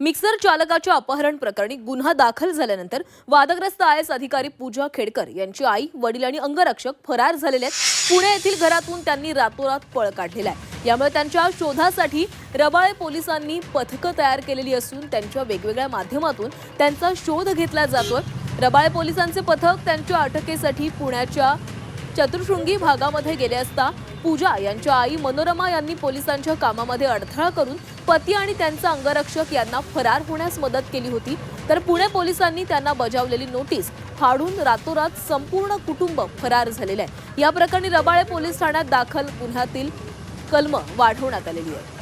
Mixer चालकाच्या अपहरण प्रकरणी गुन्हा दाखल झाल्यानंतर वादग्रस्त आय एस अधिकारी पूजा खेडकर यांची आई वडील आणि अंगरक्षक फरार झालेले आहेत. पुणे येथील घरातून त्यांनी रातोरात पळ काढलेला आहे. यामुळे त्यांच्या शोधासाठी रबाळे पोलिसांनी पथकं तयार केलेली असून त्यांच्या वेगवेगळ्या माध्यमातून त्यांचा शोध घेतला जातोय. रबाळे पोलिसांचे पथक त्यांच्या अटकेसाठी पुण्याच्या चतुर्शृंगी भागामध्ये गेले असता पूजा यांच्या आई मनोरमा यांनी पोलिसांच्या कामामध्ये अडथळा करून पती आणि त्यांचा अंगरक्षक यांना फरार होण्यास मदत केली होती. तर पुणे पोलिसांनी त्यांना बजावलेली नोटीस फाडून रातोरात संपूर्ण कुटुंब फरार झालेले आहे. या प्रकरणी रबाळे पोलीस ठाण्यात दाखल गुन्ह्यातील कलम वाढवण्यात आलेली आहे.